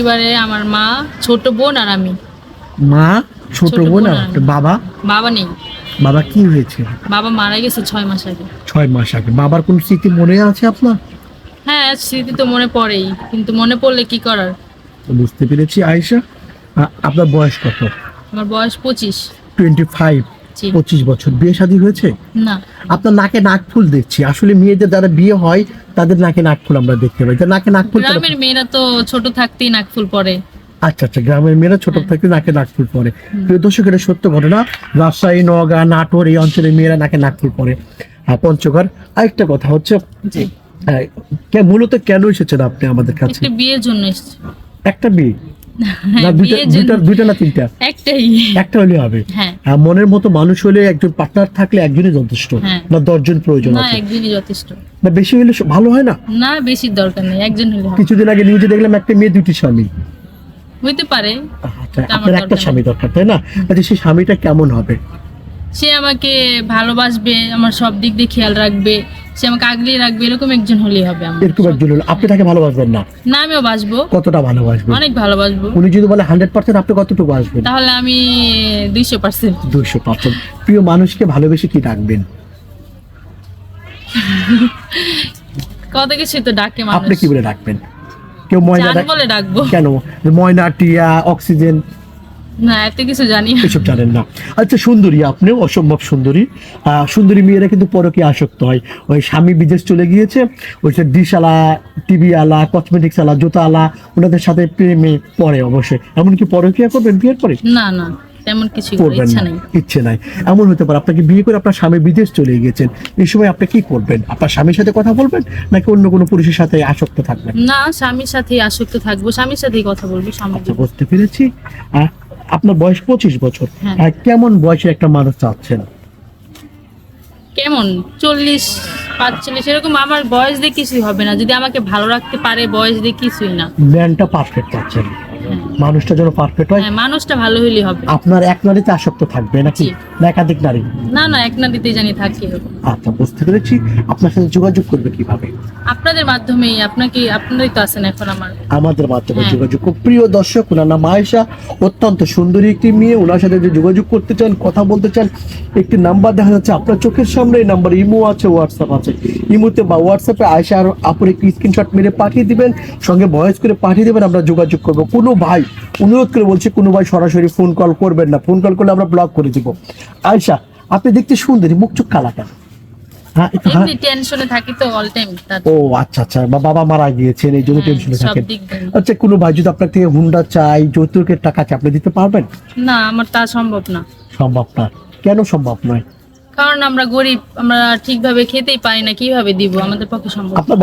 পরিবারে আমার মা ছোট বোন আর আমি। মা ছোট বোন আর। বাবা? বাবা নেই। বাবা কি হয়েছে? বাবা মারা গেছে ছয় মাস আগে। ছয় মাস আগে। বাবার কোন স্মৃতি মনে আছে আপনার? হ্যাঁ স্মৃতি তো মনে পড়েই কিন্তু মনে পড়লে কি করার? বুঝতে পেরেছি আয়েশা। আপনার বয়স কত? আমার বয়স পঁচিশ। Twenty five. জি পঁচিশ বছর। বিয়ে শাদী হয়েছে? না। আপনার নাকে নাক ফুল দেখছি। আসলে মেয়েদের যারা বিয়ে হয় তাদের নাকে নাক ফুল আমরা দেখতে পাই। তা নাকে নাক ফুল কেন? গ্রামের মেয়েরা তো ছোট থাকতেই নাকফুল পরে আচ্ছা আচ্ছা গ্রামের মেয়েরা ছোট হ্যাঁ। থেকে নাকে নাক ফুল পরে প্রিয় দর্শক এটা সত্য ঘটনা। রাজশাহী নওগাঁ নাটোর এই অঞ্চলের মেয়েরা নাকে নাক ফুল পরে আর পঞ্চগড় আরেকটা কথা হচ্ছে জি। আহ, কে- মূলত কেন এসেছেন আপনি আমাদের কাছে? একটা বিয়ের জন্য এসেছি। একটা বিয়ে? হ্যাঁ, না দুইটা বিয়ের জন্য। দুইটা দুইটা না তিনটা? একটাই। একটা হলে হবে। হ্যাঁ। মনের মতো মানুষ হলে একজন পার্টনার থাকলে একজনই যথেষ্ট। হ্যাঁ। না দশজন প্রয়োজন না একজনই যথেষ্ট। না বেশি হলে ভালো হয় না? না বেশি দরকার নেই একজন হলে কিছুদিন আগে নিউজে দেখলাম একটা মেয়ে দুটি স্বামী। হইতে পারে। আচ্ছা আপনার একটা স্বামী দরকার তাই না? আচ্ছা সেই স্বামীটা কেমন হবে? সে আমাকে ভালোবাসবে আমার সব দিক দিয়ে খেয়াল রাখবে। সে আমাকে আগলিয়ে রাখবে এরকম একজন হলেই হবে আমার। এরকম একজন হলো আপনি তাকে ভালোবাসবেন না? না আমিও বাসবো কতটা ভালোবাসবেন? অনেক ভালোবাসবো। উনি যদি বলে হান্ড্রেড পার্সেন্ট আপনি কতটুকু আসবেন? তাহলে আমি দুইশো পার্সেন্ট। দুইশো পার্সেন্ট। প্রিয় মানুষকে ভালোবেসে কি ডাকবেন? কত কিছু তো ডাকে আপনি কি বলে ডাকবেন? কেউ ময়না বলে ডাকবো। কেন? ময়না টিয়া অক্সিজেন না এত কিছু জানি এসব জানেন না। আচ্ছা সুন্দরী আপনিও অসম্ভব সুন্দরী। সুন্দরী মেয়েরা কিন্তু পরকে আসক্ত হয়। ওই স্বামী বিদেশ চলে গিয়েছে ওই যে ডিশ আলা টিভি আলা কসমেটিক্স আলা জুতা আলা ওনাদের সাথে প্রেমে পড়ে অবশ্যই। এমনকি পরকিয়া করবেন বিয়ের পরে? না না তেমন কিছু করবেন না। ইচ্ছে নাই। এমন হতে পারে আপনাকে বিয়ে করে আপনার স্বামী বিদেশ চলে গিয়েছেন। এই সময় আপনি কি করবেন? আপনার স্বামীর সাথে কথা বলবেন নাকি অন্য কোনো পুরুষের সাথে আসক্ত থাকবেন? না স্বামীর সাথে আসক্ত থাকব স্বামীর সাথেই কথা বলব স্বামী আচ্ছা বুঝতে পেরেছি। আপনার বয়স পঁচিশ বছর। আর কেমন বয়সের একটা মানুষ চাচ্ছেন? কেমন? চল্লিশ পাঁচচল্লিশ এরকম আমার বয়স দিয়ে কিছুই হবে না। যদি আমাকে ভালো রাখতে পারে বয়স দিয়ে কিছুই না। ম্যানটা পারফেক্ট চাচ্ছেন। মানুষটা যেন পারফেক্ট হয়। হ্যাঁ মানুষটা ভালো হইলে হবে। আপনার এক নারীতে আসক্ত থাকবে নাকি? না একাধিক নারী? না না এক না দিতে জানি থাকি আচ্ছা বুঝতে পেরেছি। আপনার সাথে যোগাযোগ করবে কীভাবে? আপনাদের মাধ্যমেই আপনাকে আপনারাই তো আছেন এখন আমার। আমাদের মাধ্যমে হ্যাঁ। যোগাযোগ করুন। প্রিয় দর্শক ওনার নাম আয়েশা অত্যন্ত সুন্দরী একটি মেয়ে। ওনার সাথে যে যোগাযোগ করতে চান কথা বলতে চান একটি নাম্বার দেখা যাচ্ছে আপনার চোখের সামনে। এই নাম্বার ইমো আছে হোয়াটসঅ্যাপ আছে। ইমোতে বা হোয়াটসঅ্যাপে আয়েশা আর আপুর একটি স্ক্রিনশট মেরে পাঠিয়ে দিবেন। সঙ্গে ভয়েস করে পাঠিয়ে দিবেন। আমরা যোগাযোগ করব। কোনো ভাই অনুরোধ করে বলছি কোনো ভাই সরাসরি ফোন কল করবেন না। ফোন কল করলে আমরা ব্লক করে দিব। আয়েশা আপনি দেখতে সুন্দরী মুখ চোখ কালা কেন? হ্যাঁ হ্যাঁ। এমনি টেনশনে থাকি তো অল টাইম ও আচ্ছা আচ্ছা বাবা মারা গিয়েছেন এই জন্য টেনশনে হ্যাঁ, থাকেন। আচ্ছা কোনো ভাই যদি আপনার থেকে হুন্ডা চাই যৌতুকের টাকা চাই আপনি দিতে পারবেন? না আমার তা সম্ভব না। সম্ভব না। কেন সম্ভব নয়? কারণ আমরা গরিব আমরা ঠিকভাবে খেতেই পারি না কীভাবে দিব? আমাদের পক্ষে সম্ভব আপনার